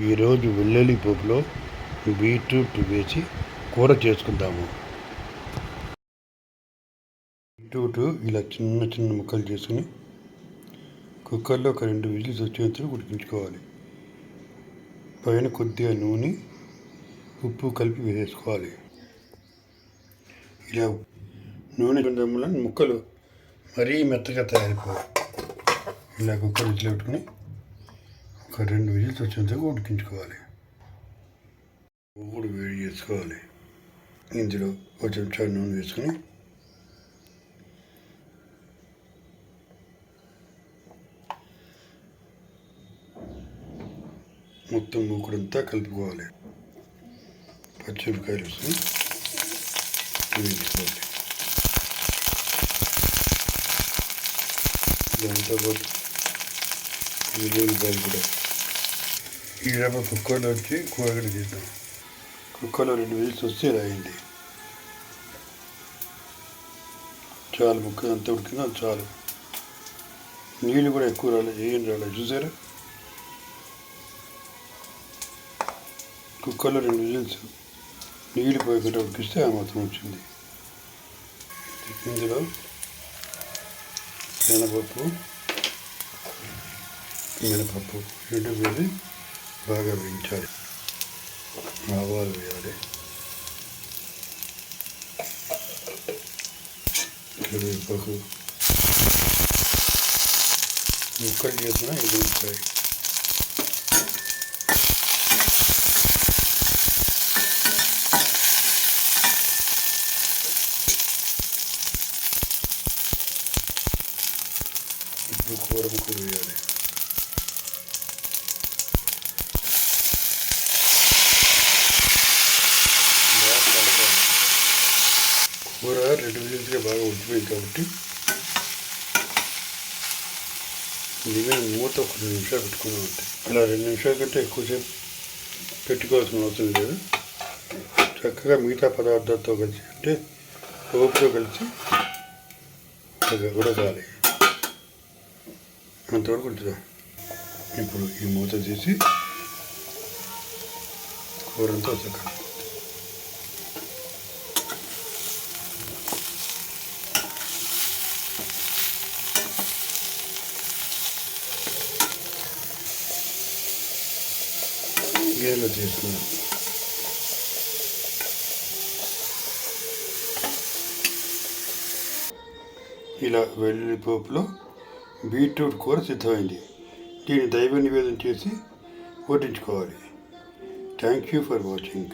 ఈరోజు వెల్లుల్లి పోపులో బీట్రూట్ వేసి కూర చేసుకుందాము. బీట్రూట్ ఇలా చిన్న చిన్న ముక్కలు చేసుకుని కుక్కర్లో ఒక రెండు విజిల్స్ వచ్చేంత ఉడికించుకోవాలి. పైన కొద్దిగా నూనె ఉప్పు కలిపి వేసుకోవాలి. ఇలా నూనె కొంచెం వల్ల ముక్కలు మరీ మెత్తగా తయారైపోవాలి. ఇలా కుక్కర్ విజిల్ పెట్టుకుని ఒక రెండు విజిల్స్ వచ్చేంతకు ఉడికించుకోవాలి. మూడు వేడి చేసుకోవాలి. ఇందులో ఒక చెంచా నూనె వేసుకుని మొత్తం మూకుడంతా కలుపుకోవాలి. పచ్చిమిరపకాయలు వేసుకుని వేయించుకోవాలి దాంతోపాటు వెల్లుల్లిపాయలు కూడా ఈ కుక్కర్లో వచ్చి కూరగాయలు తీద్దాం కుక్కర్లో రెండు విజిల్స్ వస్తే ఇలా అయింది. చాలు ముక్క అంత ఉడికిందో? చాలు. నీళ్ళు కూడా ఎక్కువ రాలేదు ఏం రాలేదు చూసారా? కుక్కర్లో రెండు విజిల్స్ నీళ్ళు పోయకుండా ఉడికిస్తే ఆ మాత్రం వచ్చింది. ఇందులో శనగపప్పు మినపప్పు రెండు వేసి బాగా వేయించాలి ఆవాలు వేయాలి కరివేపాకు ముక్కలు చేసిన ఇది ఉంటాయి ఇప్పుడు కూర ముక్కలు వేయాలి బాగా కలపాలి. కూర రెండు విజిల్స్గా బాగా ఉడికిపోయింది కాబట్టి దీని మూత ఒక రెండు నిమిషాలు పెట్టుకుని ఉంటాయి అలా రెండు నిమిషాల కంటే ఎక్కువసేపు పెట్టుకోవాల్సిన అవసరం లేదు. చక్కగా మిగతా పదార్థాలతో కలిసి అంటే పోపుతో కలిసి ఉడకాలి అంతవరకు ఉంచుదాం ఇప్పుడు ఈ మూత తీసి కూరంతా చక్కగా గేలు తీసుకున్నాం ఇలా వెల్లుల్లి పోపులో బీట్రూట్ కూర సిద్ధమైంది. దీన్ని దైవ నివేదన చేసి వడ్డించుకోవాలి. Thank you for watching